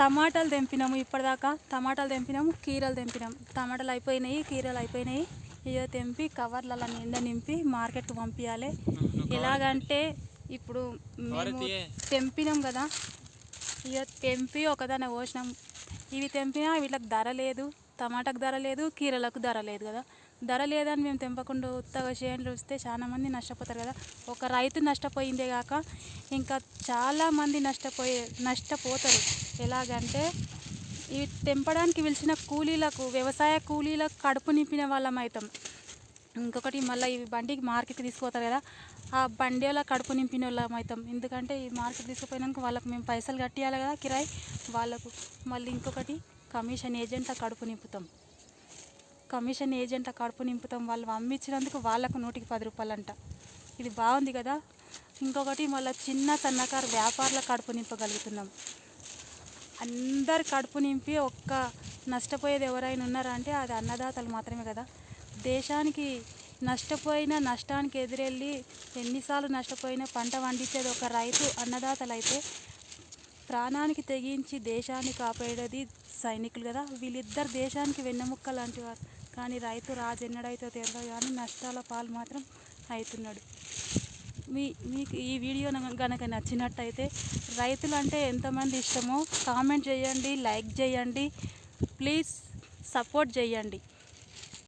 టమాటాలు తెంపినాము ఇప్పటిదాకా. టమాటాలు తెంపినాము కీరలు తెంపినాము. టమాటాలు అయిపోయినాయి కీరలు అయిపోయినాయి. ఇక తెంపి కవర్లలో నిండా నింపి మార్కెట్కి పంపించాలి ఎలాగంటే ఇప్పుడు మేము తెంపినాం కదా ఇక తెంపి ఒకదాన్ని పోసినాం ఇవి తెంపినా వీళ్ళకి ధర లేదు టమాటాకు ధర లేదు కీరలకు ధర లేదు కదా. ధర లేదని మేము తెంపకుండా ఉత్తగా చేనులు వస్తే చాలామంది నష్టపోతారు కదా. ఒక రైతు నష్టపోయిందే కాక ఇంకా చాలామంది నష్టపోయే నష్టపోతారు. ఎలాగంటే ఇవి తెంపడానికి పిలిచిన కూలీలకు వ్యవసాయ కూలీలకు కడుపు నింపిన వాళ్ళం అవుతాం. ఇంకొకటి మళ్ళీ ఈ బండికి మార్కెట్కి తీసుకుపోతారు కదా ఆ బండి వాళ్ళ కడుపు నింపిన వాళ్ళం అవుతాం. ఎందుకంటే ఈ మార్కెట్ తీసుకుపోయినాక వాళ్ళకి మేము పైసలు కట్టియాలి కదా కిరాయి వాళ్ళకు మళ్ళీ ఇంకొకటి కమిషన్ ఏజెంట్ కడుపు నింపుతాం. కమిషన్ ఏజెంట్ కడుపు నింపుతాం. వాళ్ళు అమ్మించినందుకు వాళ్ళకు నూటికి పది రూపాయలు అంట ఇది బాగుంది కదా. ఇంకొకటి మళ్ళీ చిన్న సన్నకారు వ్యాపారుల కడుపు నింపగలుగుతున్నాం. అందరి కడుపు నింపి ఒక్క నష్టపోయేది ఎవరైనా ఉన్నారా అంటే అది అన్నదాతలు మాత్రమే కదా. దేశానికి నష్టపోయిన నష్టానికి ఎదురెళ్ళి ఎన్నిసార్లు నష్టపోయినా పంట పండించేది ఒక రైతు అన్నదాతలు అయితే ప్రాణానికి తెగించి దేశాన్ని కాపాడేది సైనికులు కదా. వీళ్ళిద్దరు దేశానికి వెన్నెముక్క లాంటి వారు. కానీ రైతు రాజు ఎన్నడైతే తెలియదు కానీ నష్టాల పాలు మాత్రం అవుతున్నాడు మీ మీకు ఈ వీడియో కనుక నచ్చినట్టయితే రైతులు అంటే ఎంతమంది ఇష్టమో కామెంట్ చేయండి లైక్ చేయండి ప్లీజ్ సపోర్ట్ చేయండి.